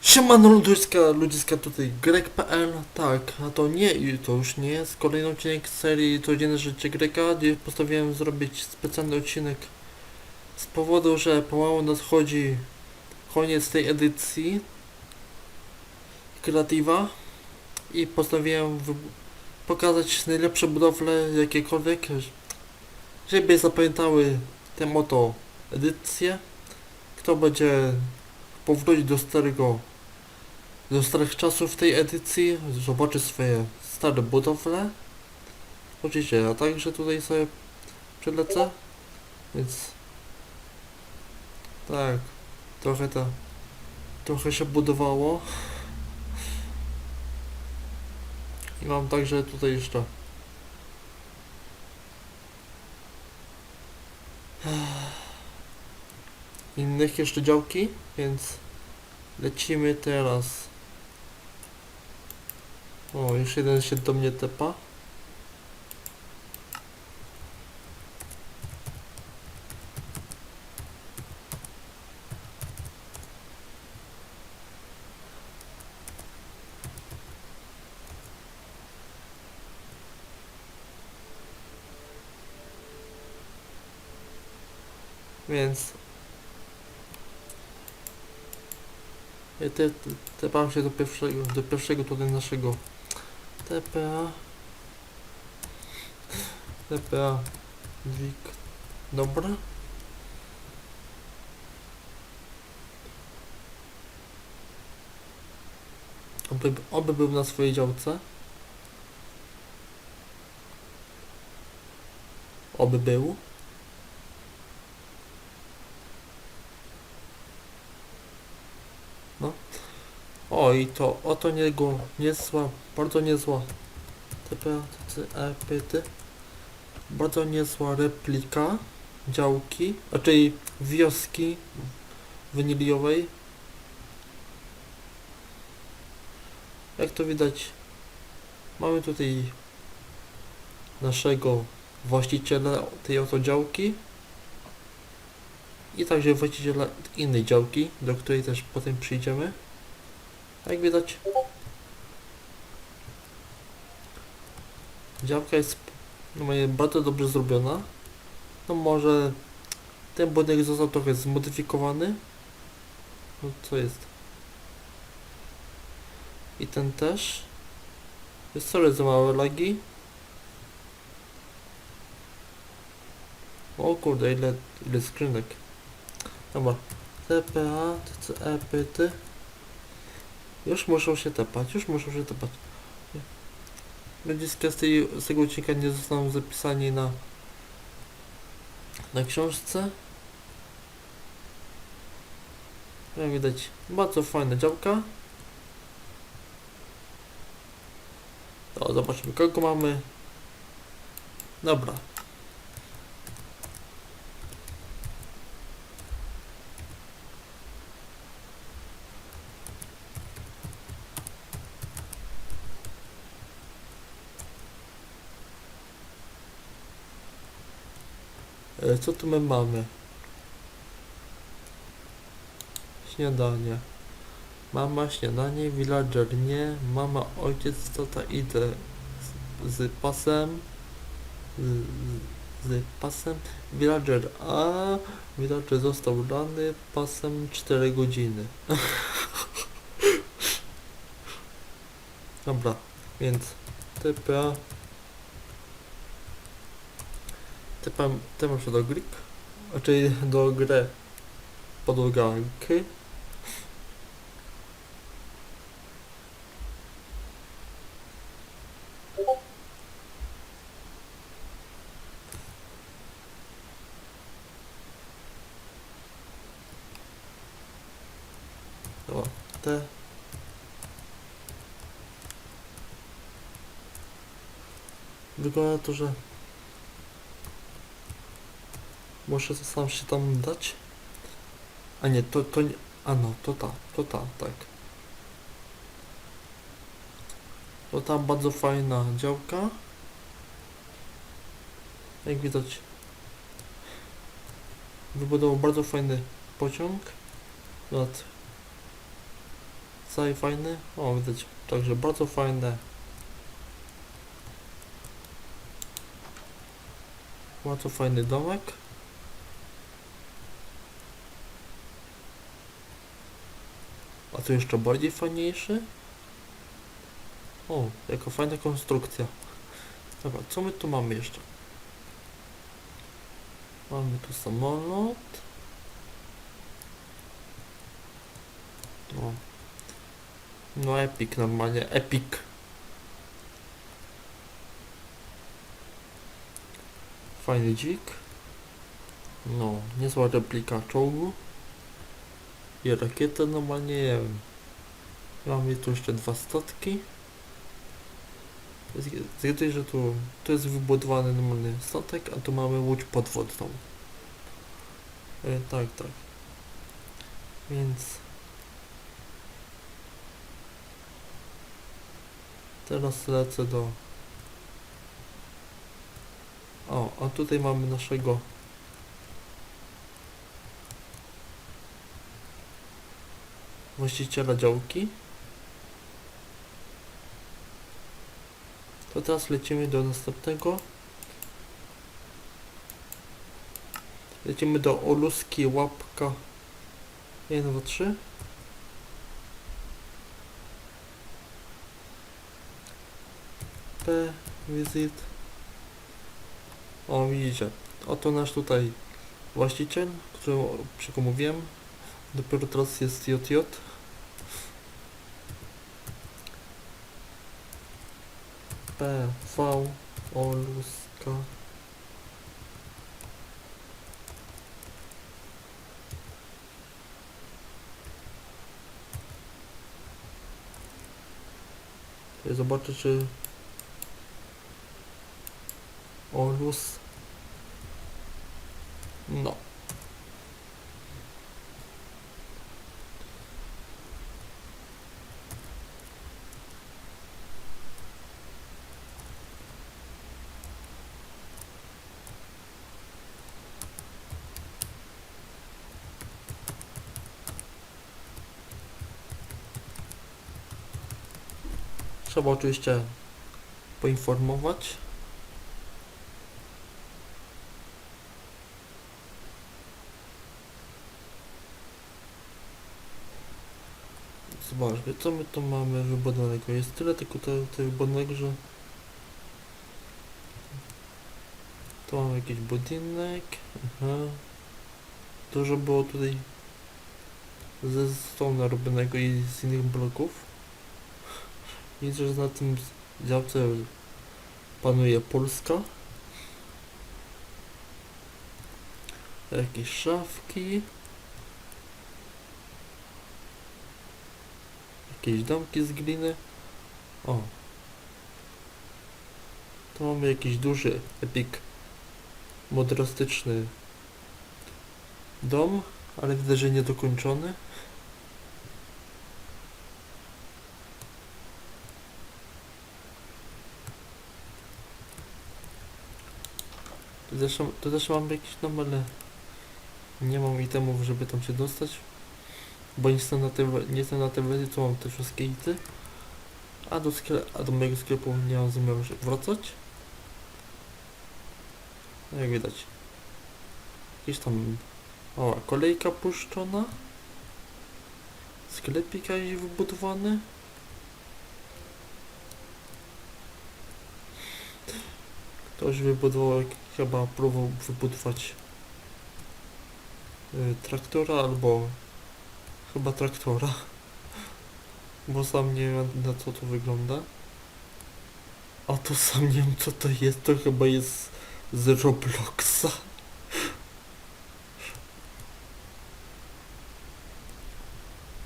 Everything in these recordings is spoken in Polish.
Siemano ludziska, ludziska tutaj Greg.pl Tak, a to nie, i to już nie jest kolejny odcinek z serii Codzienne Życie Greka, gdzie postanowiłem zrobić specjalny odcinek z powodu, że pomału nadchodzi koniec tej edycji Kreatywa i postanowiłem pokazać najlepsze budowle jakiekolwiek, żeby zapamiętały tę oto edycję. Kto będzie powrócić do starego do starych czasów tej edycji, zobaczy swoje stare budowle. Oczywiście, ja także tutaj sobie przelecę, więc tak, trochę to, trochę się budowało. I mam także tutaj jeszcze innych jeszcze działki, więc lecimy teraz. O, już jeden się do mnie tepa. Więc te, te, tepam się do pierwszego, do pierwszego tutaj naszego TPA TPA Wik dobra. Oby, oby był na swojej działce. Oby był O i to oto niego niezła, bardzo niezła pyty. Bardzo niezła replika działki, raczej wioski waniliowej. Jak to widać, mamy tutaj naszego właściciela tej oto działki i także właściciela innej działki, do której też potem przyjdziemy. Jak widać, działka jest no, bardzo dobrze zrobiona. No może ten budynek został trochę zmodyfikowany. No co jest? I ten też. Jest sorry za małe lagi. O kurde, ile, ile skrzynek. Dobra. TPA, TCE, pyty. Już muszą się tepać, już muszą się tepać. Ludziska z, tej, z tego odcinka nie zostaną zapisani na na książce. Jak widać, bardzo fajna działka. To zobaczmy kogo mamy. Dobra. Co tu my mamy? Śniadanie. Mama śniadanie, villager nie, mama ojciec, tata idę z, z pasem, z, z, z pasem, villager a, villager został rany pasem 4 godziny. Dobra, więc TPA Tepam, tepam się do grik, raczej do grę podłoganki. Dobra, te. Wygląda to, że To sam się tam dać. A nie, to, to nie. A no, to ta, to ta, tak. To ta bardzo fajna działka. Jak widać, wybudował bardzo fajny pociąg. Nawet cały fajny. O, widać, także bardzo fajne. Bardzo fajny domek. A tu jeszcze bardziej fajniejszy. O, jaka fajna konstrukcja. Dobra, co my tu mamy jeszcze? Mamy tu samolot. No. No epic normalnie, epic. Fajny dzik. No, niezła replika czołgu. I rakietę normalnie, nie wiem. Mamy tu jeszcze dwa statki. Zgaduję, że tu, tu jest wybudowany normalny statek, a tu mamy łódź podwodną. E, tak, tak. Więc... Teraz lecę do... O, a tutaj mamy naszego... Właściciela działki. To teraz lecimy do następnego. Lecimy do Oluski Łapka 1, 2, 3. P, wizyt. O, widzicie. Oto nasz tutaj właściciel, którego przed mówiłem. Dopiero teraz jest JJ. P, V, Oluska. Ja zobaczę czy Olus No Trzeba oczywiście poinformować. Zobaczmy, co my tu mamy wybudowanego. Jest tyle tylko tego te wybudowanego, że... Tu mamy jakiś budynek. Aha. Dużo było tutaj ze stonu robionego i z innych bloków. Widzę, że na tym działce panuje Polska. Jakieś szafki. Jakieś domki z gliny. O. Tu mamy jakiś duży, epic, modrastyczny dom, ale widzę, że niedokończony. Tu też, tu też mam jakiś dom, ale nie mam itemów, żeby tam się dostać. Bo nie jestem na tej, nie jestem na tej wersji, to mam te wszystkie ity. A do, skle, a do mojego sklepu nie mam zamiaru wracać. No Jak widać. Jakiś tam o, kolejka puszczona. Sklepik jakiś wybudowany. Ktoś wybudował, jak- chyba próbował wybudować y, traktora albo chyba traktora. Bo sam nie wiem na co to wygląda. A to sam nie wiem co to jest, to chyba jest z Robloxa.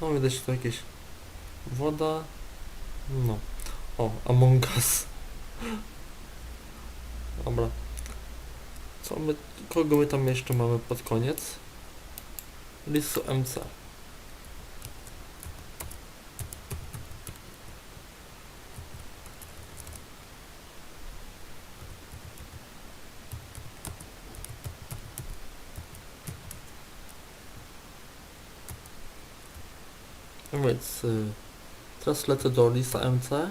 No widać tu jakieś woda. No. O, Among Us. Dobra. Co my, kogo my tam jeszcze mamy pod koniec? Lisu MC. No więc y, teraz lecę do Lisa MC.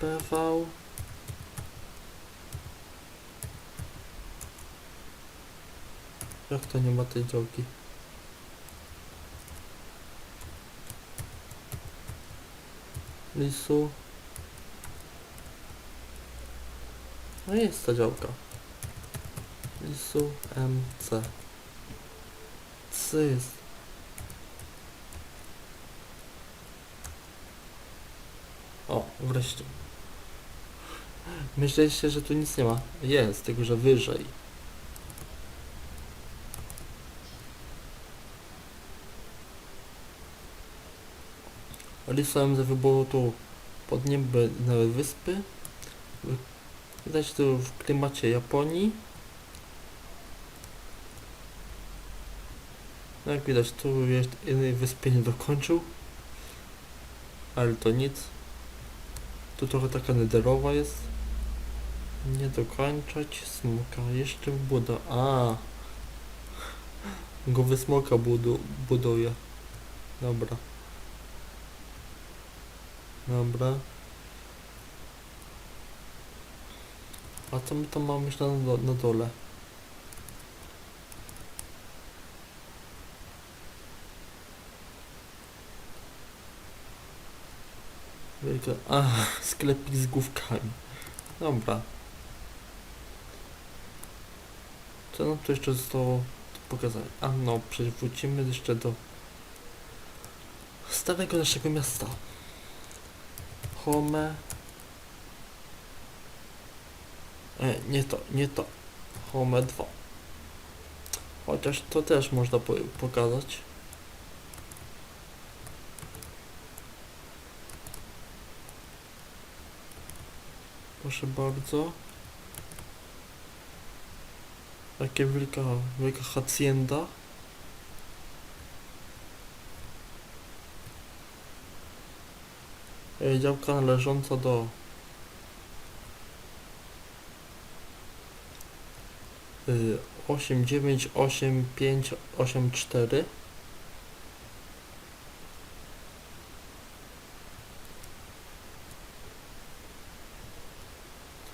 PV Jak to nie ma tej działki? Lisu. No jest ta działka. Lisu MC. Co jest? O, wreszcie. Myśleliście, że tu nic nie ma. Jest, tylko że wyżej. Rysowałem ze wyboru tu podniebne wyspy. Wy- Widać tu w klimacie Japonii. No Jak widać, tu jeszcze jednej wyspy nie dokończył. Ale to nic. Tu trochę taka nederowa jest. Nie dokończać. Smoka jeszcze buda. A. Głowy smoka budu buduje. Dobra. Dobra. A co my tam mamy jeszcze na, do- na dole? Wielka... A, sklepik z główkami. Dobra. Co nam tu jeszcze zostało pokazać? A no, przecież wrócimy jeszcze do starego naszego miasta. Home. E, nie to, nie to. Home 2. Chociaż to też można po pokazać. Proszę bardzo. Takie wielka, wielka hacienda. Działka należąca do y, 8, 9, 8, 5, 8, 4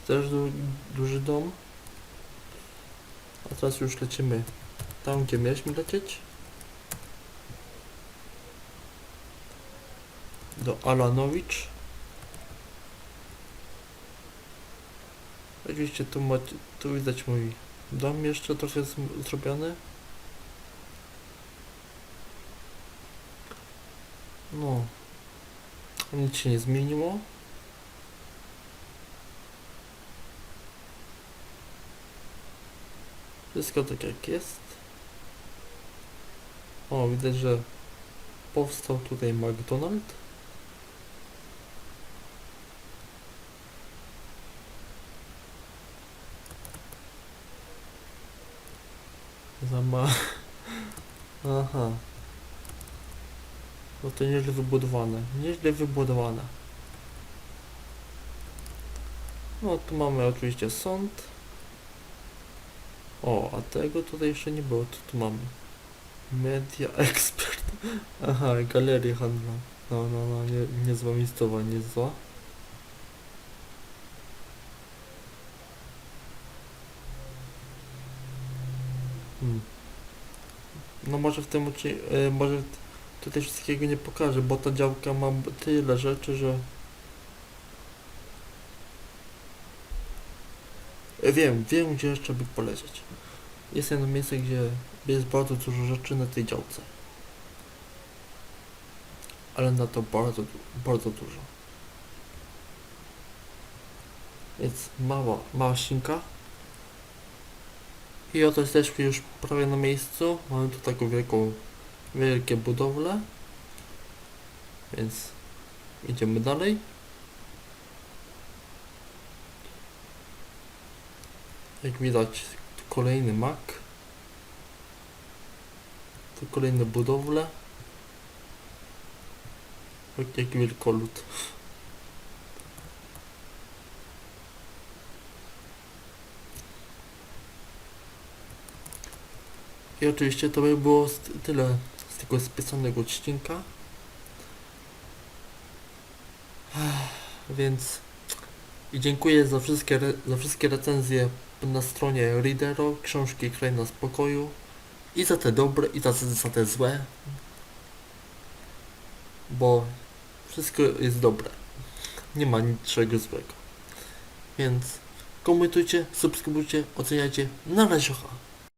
Też du duży dom. A teraz już lecimy tam, gdzie mieliśmy lecieć do Alanowicz Oczywiście tu, macie, tu widać mój dom jeszcze trochę zrobiony. No. Nic się nie zmieniło. Wszystko tak jak jest. O, widać, że powstał tutaj McDonald's. Za ma... Aha. No to nieźle wybudowane. Nieźle wybudowane. No tu mamy oczywiście sąd. O, a tego tutaj jeszcze nie było. Co tu mamy? Media Expert. Aha, galeria handla. No, no, no, nie, niezła miejscowa, niezła. Hmm. No może w tym odcinku, może tutaj wszystkiego nie pokażę, bo ta działka ma tyle rzeczy, że... E, Wiem, wiem gdzie jeszcze by polecieć. Jest jedno miejsce, gdzie jest bardzo dużo rzeczy na tej działce. Ale na to bardzo, bardzo dużo. Więc mała, mała ścinka. I oto jesteśmy już prawie na miejscu. Mamy tu taką wielką, wielkie budowle. Więc idziemy dalej. Jak widać, tu kolejny mak. Tu kolejne budowle. Jak, wielkolud. I oczywiście to by było tyle z tego specjalnego odcinka. Więc i dziękuję za wszystkie, za wszystkie recenzje na stronie Readero, książki Kraina Spokoju i za te dobre i za, za te złe, bo wszystko jest dobre. Nie ma niczego złego. Więc komentujcie, subskrybujcie, oceniajcie. Na razie.